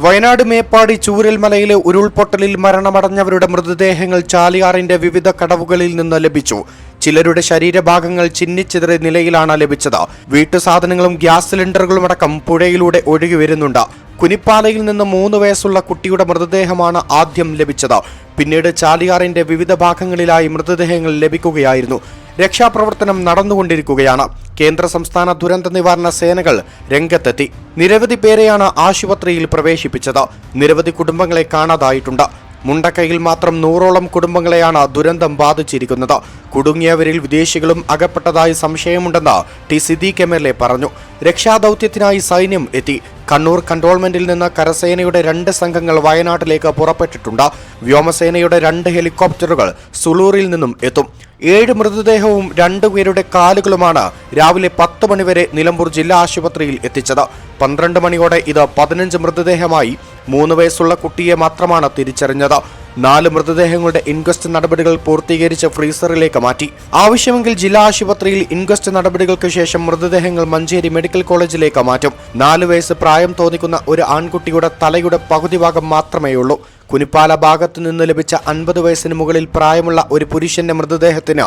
വയനാട് മേപ്പാടി ചൂരൽമലയിലെ ഉരുൾപൊട്ടലിൽ മരണമടഞ്ഞവരുടെ മൃതദേഹങ്ങൾ ചാലിയാറിന്റെ വിവിധ കടവുകളിൽ നിന്ന് ലഭിച്ചു. ചിലരുടെ ശരീരഭാഗങ്ങൾ ചിന്നിച്ചിതറിയ നിലയിലാണ് ലഭിച്ചത്. വീട്ടുസാധനങ്ങളും ഗ്യാസ് സിലിണ്ടറുകളും അടക്കം പുഴയിലൂടെ ഒഴുകി വരുന്നുണ്ട്. കുനിപ്പാലയിൽ നിന്ന് മൂന്ന് വയസ്സുള്ള കുട്ടിയുടെ മൃതദേഹമാണ് ആദ്യം ലഭിച്ചത്. പിന്നീട് ചാലിയാറിന്റെ വിവിധ ഭാഗങ്ങളിലായി മൃതദേഹങ്ങൾ ലഭിക്കുകയായിരുന്നു. രക്ഷാപ്രവർത്തനം നടന്നുകൊണ്ടിരിക്കുകയാണ്. കേന്ദ്ര സംസ്ഥാന ദുരന്ത നിവാരണ സേനകൾ രംഗത്തെത്തി. നിരവധി പേരെയാണ് ആശുപത്രിയിൽ പ്രവേശിപ്പിച്ചത്. നിരവധി കുടുംബങ്ങളെ കാണാതായിട്ടുണ്ട്. മുണ്ടക്കൈയിൽ മാത്രം നൂറോളം കുടുംബങ്ങളെയാണ് ദുരന്തം ബാധിച്ചിരിക്കുന്നത്. കുടുങ്ങിയവരിൽ വിദേശികളും അകപ്പെട്ടതായി സംശയമുണ്ടെന്ന് T Siddique M L A പറഞ്ഞു. രക്ഷാദൌത്യത്തിനായി സൈന്യം എത്തി. കണ്ണൂർ കൺട്രോൾമെന്റിൽ നിന്ന് കരസേനയുടെ രണ്ട് സംഘങ്ങൾ വയനാട്ടിലേക്ക് പുറപ്പെട്ടിട്ടുണ്ട്. വ്യോമസേനയുടെ രണ്ട് ഹെലികോപ്റ്ററുകൾ സുളൂറിൽ നിന്നും എത്തും. ഏഴ് മൃതദേഹവും രണ്ടുപേരുടെ കാലുകളുമാണ് രാവിലെ പത്ത് മണിവരെ നിലമ്പൂർ ജില്ലാ ആശുപത്രിയിൽ എത്തിച്ചത്. പന്ത്രണ്ട് മണിയോടെ ഇത് പതിനഞ്ച് മൃതദേഹമായി മൂന്ന് വയസ്സുള്ള കുട്ടിയെ മാത്രമാണ് തിരിച്ചറിഞ്ഞത്. നാല് മൃതദേഹങ്ങളുടെ ഇൻക്വസ്റ്റ് നടപടികൾ പൂർത്തീകരിച്ച് ഫ്രീസറിലേക്ക് മാറ്റി. ആവശ്യമെങ്കിൽ ജില്ലാ ആശുപത്രിയിൽ ഇൻക്വസ്റ്റ് നടപടികൾക്ക് ശേഷം മൃതദേഹങ്ങൾ മഞ്ചേരി മെഡിക്കൽ കോളേജിലേക്ക് മാറ്റും. നാല് വയസ്സ് പ്രായം തോന്നിക്കുന്ന ഒരു ആൺകുട്ടിയുടെ തലയുടെ പകുതി ഭാഗം മാത്രമേയുള്ളൂ. കുനിപ്പാല ഭാഗത്തു നിന്ന് ലഭിച്ച അൻപത് വയസ്സിന് മുകളിൽ പ്രായമുള്ള ഒരു പുരുഷന്റെ മൃതദേഹത്തിന്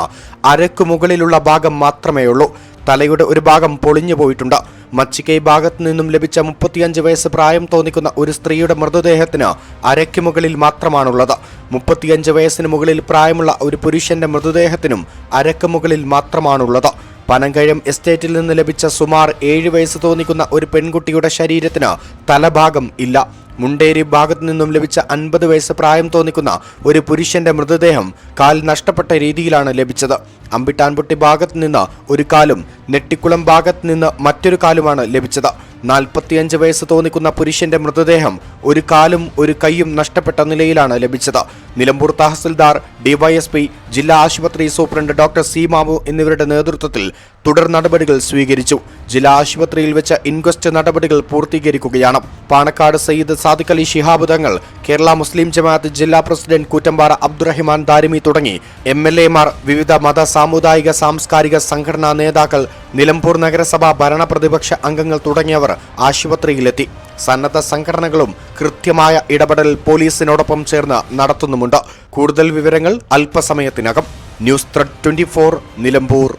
അരക്കു മുകളിലുള്ള ഭാഗം മാത്രമേയുള്ളൂ. തലയുടെ ഒരു ഭാഗം പൊളിഞ്ഞു പോയിട്ടുണ്ട്. മച്ചിക്കൈ ഭാഗത്തു നിന്നും ലഭിച്ച മുപ്പത്തിയഞ്ച് വയസ്സ് പ്രായം തോന്നിക്കുന്ന ഒരു സ്ത്രീയുടെ മൃതദേഹത്തിന് അരയ്ക്ക് മുകളിൽ മാത്രമാണുള്ളത്. മുപ്പത്തിയഞ്ച് വയസ്സിന് മുകളിൽ പ്രായമുള്ള ഒരു പുരുഷന്റെ മൃതദേഹത്തിനും അരക്ക് മുകളിൽ മാത്രമാണുള്ളത്. പനങ്കഴം എസ്റ്റേറ്റിൽ നിന്ന് ലഭിച്ച സുമാർ ഏഴ് വയസ്സ് തോന്നിക്കുന്ന ഒരു പെൺകുട്ടിയുടെ ശരീരത്തിന് തലഭാഗം ഇല്ല. മുണ്ടേരി ഭാഗത്തു നിന്നും ലഭിച്ച അൻപത് വയസ്സ് പ്രായം തോന്നിക്കുന്ന ഒരു പുരുഷന്റെ മൃതദേഹം കാൽ നഷ്ടപ്പെട്ട രീതിയിലാണ് ലഭിച്ചത്. അമ്പിട്ടാൻപൊട്ടി ഭാഗത്തു നിന്ന് ഒരു കാലും നെട്ടിക്കുളം ഭാഗത്ത് നിന്ന് മറ്റൊരു കാലുമാണ് ലഭിച്ചത്. നാൽപ്പത്തിയഞ്ച് വയസ്സ് തോന്നിക്കുന്ന പുരുഷന്റെ മൃതദേഹം ഒരു കാലും ഒരു കൈയും നഷ്ടപ്പെട്ട നിലയിലാണ് ലഭിച്ചത്. നിലമ്പൂർ തഹസിൽദാർ ഡിവൈഎസ്പി ജില്ലാ ആശുപത്രി സൂപ്രണ്ട് ഡോക്ടർ സി എന്നിവരുടെ നേതൃത്വത്തിൽ തുടർ നടപടികൾ സ്വീകരിച്ചു. ജില്ലാ ആശുപത്രിയിൽ വെച്ച ഇൻക്വസ്റ്റ് നടപടികൾ പൂർത്തീകരിക്കുകയാണ്. പാണക്കാട് സയ്യിദ് സാദിഖ് അലി ശിഹാബ് തങ്ങൾ കേരള മുസ്ലിം ജമാഅത്ത് ജില്ലാ പ്രസിഡന്റ് കൂറ്റമ്പാറ അബ്ദുറഹിമാൻ ദാരിമി തുടങ്ങി. എം എൽ എമാർ വിവിധ മത സാമുദായിക സാംസ്കാരിക സംഘടനാ നേതാക്കൾ നിലമ്പൂർ നഗരസഭ ഭരണപ്രതിപക്ഷ അംഗങ്ങൾ തുടങ്ങിയവർ ആശുപത്രിയിലെത്തി. സന്നദ്ധ സംഘടനകളും കൃത്യമായ ഇടപെടൽ പോലീസിനോടൊപ്പം ചേർന്ന് നടത്തുന്നുമുണ്ട്. കൂടുതൽ വിവരങ്ങൾ അല്പസമയത്തിനകം. News thread twenty Nilambur.